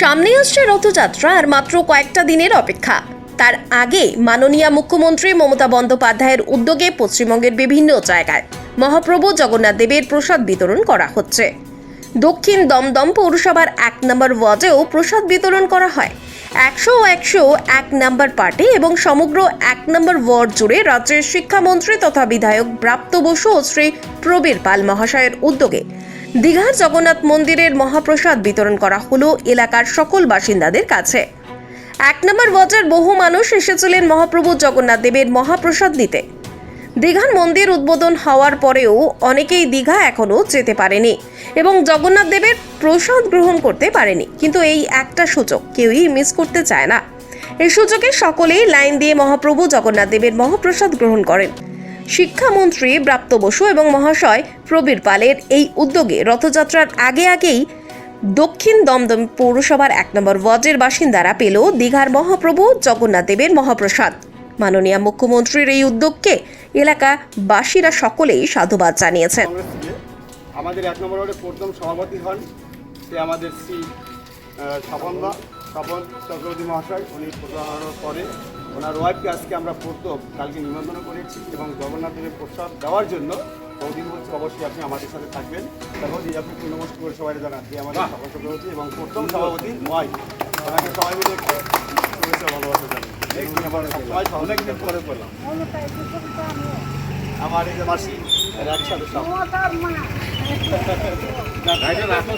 সামনে আসছে রথযাত্রা আর মাত্র কয়েকটা দিনের অপেক্ষা। তার আগে মাননীয় মুখ্যমন্ত্রী মমতা বন্দ্যোপাধ্যায়ের উদ্যোগে পশ্চিমবঙ্গের বিভিন্ন জায়গায় মহাপ্রভু জগন্নাথ দেবের প্রসাদ বিতরণ করা হচ্ছে। দক্ষিণ দমদম পৌরসভার এক নম্বর ওয়ার্ডেও প্রসাদ বিতরণ করা হয়। একশো একশো এক নম্বর পার্টি এবং সমগ্র এক নম্বর ওয়ার্ড জুড়ে রাজ্যের শিক্ষামন্ত্রী তথা বিধায়ক ব্রাপ্ত বসু ও শ্রী প্রবীর পাল মহাশয়ের উদ্যোগে দীঘার জগন্নাথ মন্দিরের মহাপ্রসাদ বিতরণ করা হলো এলাকার সকল বাসিন্দাদের কাছে। এক নম্বর ওয়ার্ডের বহু মানুষ এসেছিলেন মহাপ্রভু জগন্নাথ দেবের মহাপ্রসাদ নিতে। দীঘার মন্দির উদ্বোধন হওয়ার পরেও অনেকেই দীঘা এখনও যেতে পারেনি এবং জগন্নাথ দেবের প্রসাদ গ্রহণ করতে পারেনি। কিন্তু এই একটা সুযোগ কেউই মিস করতে চায় না। এই সুযোগে সকলেই লাইন দিয়ে মহাপ্রভু জগন্নাথ দেবের মহাপ্রসাদ গ্রহণ করেন। শিক্ষামন্ত্রী ব্রাপ্ত বসু এবং মহাশয় প্রবীর পালের এই উদ্যোগে রথযাত্রার আগে আগেই দক্ষিণ দমদম পৌরসভার এক নম্বর ওয়ার্ডের বাসিন্দারা পেল দীঘার মহাপ্রভু জগন্নাথ দেবের মহাপ্রসাদ। মাননীয় মুখ্যমন্ত্রীর এই উদ্যোগকে এলাকাবাসীরা সকলেই সাধুবাদ জানিয়েছেন। আমাদের এক নম্বর ওয়ার্ডে প্রথম সভাপতি হন সে আমাদের শ্রী স্বপন স্বপন চক্রবর্তী মহাশয়। উনি প্রধান পরে ওনার ওয়াইফকে আজকে আমরা প্রথম কালকে নিমন্ত্রণ করেছি এবং জগন্নাথ দেবের প্রসাদ দেওয়ার জন্য বৌদি বলছি অবশ্যই আপনি আমাদের সাথে থাকবেন। তারপর এই আপনি নমস্কার করে সবাই জানান যে আমাদের স্বপন চক্রবর্তী এবং প্রথম সভাপতি ওয়াইফ ওনাকে সবাই মিলে ভালোবাসা অনেকদিন পরে পেলাম আমার এই যে মাসি একসাথে সব। রাখো